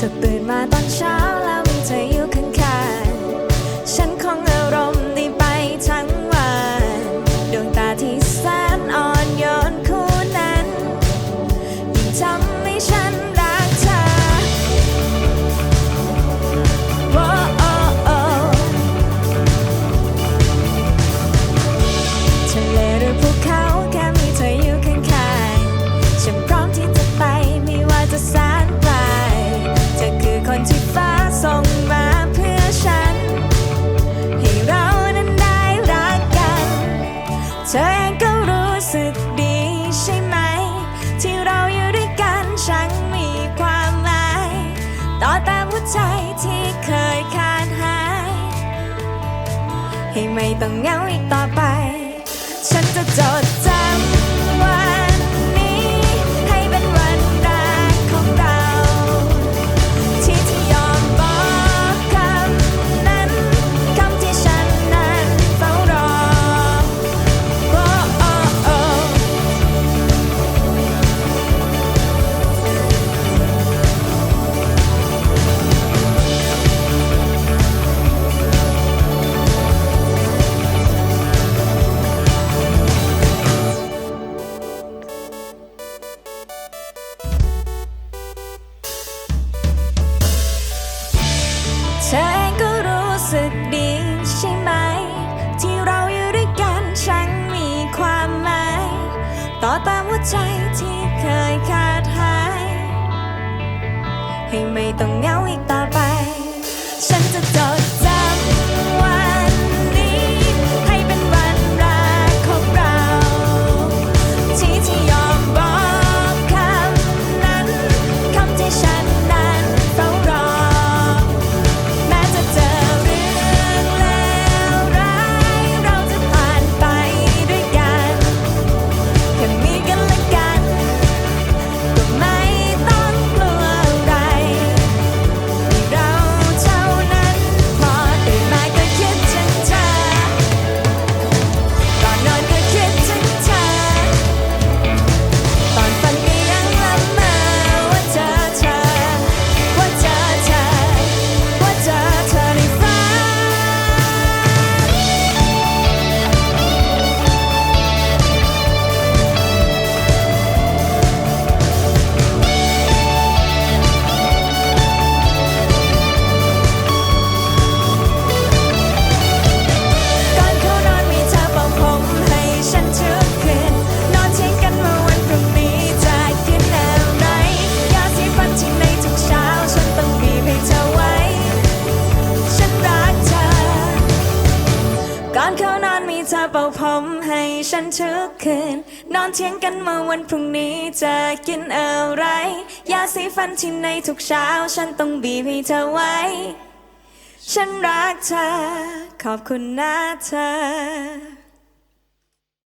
เธอตื่นมาตอนเช้า เธอเองก็รู้สึกดีใช่ไหม ที่เราอยู่ด้วยกันช่างมีความหมาย ต่อตามหัวใจที่เคยขาดหาย ให้ไม่ต้องเหงาอีกต่อไป ธอเองก็รู้สึกดีใช่ไหม ที่เราอยู่ด้วยกันช่างมีความหมาย ต่อตามหัวใจที่เคยขาดหาย ให้ไม่ต้องเหงาอีกต่อไป ฉันจะจด เป่าผมให้ฉันทุกคืน นอนเทียงกันมาวันพรุ่งนี้จะกินอะไร ยาสีฟันที่ในทุกเช้า ฉันต้องบีบให้เธอไว้ ฉันรักเธอ ขอบคุณนะเธอ